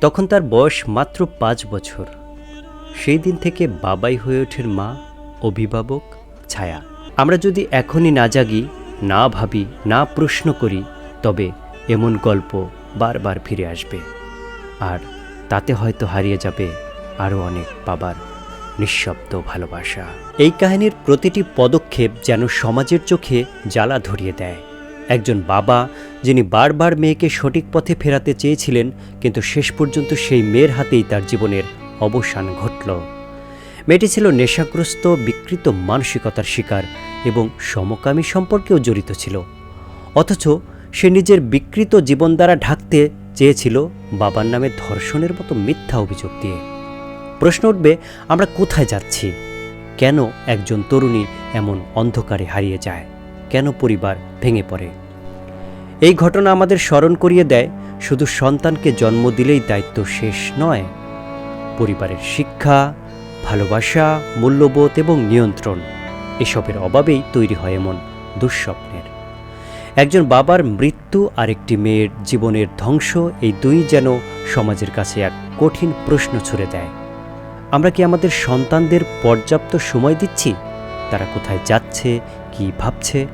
তখন তার বয়স মাত্র পাঁচ বছর। সেই দিন থেকে বাবাই হয়ে ওঠেন মা, অভিভাবক, ছায়া। আমরা যদি এখনই না জাগি, না ভাবি, না প্রশ্ন করি, তবে এমন গল্প বারবার ফিরে আসবে। আর তাতে হয়তো হারিয়ে যাবে আরও অনেক বাবার নিঃশব্দ ভালোবাসা। এই কাহিনীর প্রতিটি পদক্ষেপ যেন সমাজের চোখে জ্বালা ধরিয়ে দেয়। একজন বাবা যিনি বারবার মেয়েকে সঠিক পথে ফেরাতে চেয়েছিলেন, কিন্তু শেষ পর্যন্ত সেই মেয়ের হাতেই তার জীবনের অবসান ঘটল। মেয়েটি ছিল নেশাগ্রস্ত, বিকৃত মানসিকতার শিকার এবং সমকামী সম্পর্কেও জড়িত ছিল। অথচ সে নিজের বিকৃত জীবন দ্বারা ঢাকতে চেয়েছিল বাবার নামে ধর্ষণের মতো মিথ্যা অভিযোগ দিয়ে। প্রশ্ন উঠবে, আমরা কোথায় যাচ্ছি? কেন একজন তরুণী এমন অন্ধকারে হারিয়ে যায়? কেন পরিবার ভেঙে পড়ে? এই ঘটনা আমাদের স্মরণ করিয়ে দেয়, শুধু সন্তানকে জন্ম দিলেই দায়িত্ব শেষ নয়, পরিবারের শিক্ষা, ভালোবাসা, মূল্যবোধ এবং নিয়ন্ত্রণ, এসবের অভাবেই তৈরি হয় এমন দুঃস্বপ্নের। একজন বাবার মৃত্যু আর একটি মেয়ের জীবনের ধ্বংস, এই দুই যেন সমাজের কাছে এক কঠিন প্রশ্ন ছুড়ে দেয়। আমরা কি আমাদের সন্তানদের পর্যাপ্ত সময় দিচ্ছি? তারা কোথায় যাচ্ছে? কি ভাবছে?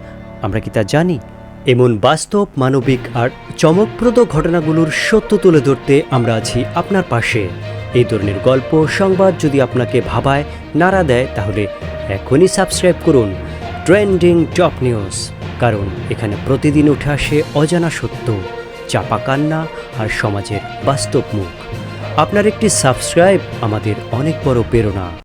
আমরা কি তা জানি? এমন বাস্তব, মানবিক আর চমকপ্রদ ঘটনাগুলোর সত্য তুলে ধরতে আমরা আছি আপনার পাশে। এই ধরনের গল্প, সংবাদ যদি আপনাকে ভাবায়, নাড়া দেয়, তাহলে এখনই সাবস্ক্রাইব করুন ট্রেন্ডিং টপ নিউজ। কারণ এখানে প্রতিদিন উঠে আসে অজানা সত্য, চাপা কান্না আর সমাজের বাস্তব মুখ। আপনার একটি সাবস্ক্রাইব আমাদের অনেক বড় প্রেরণা।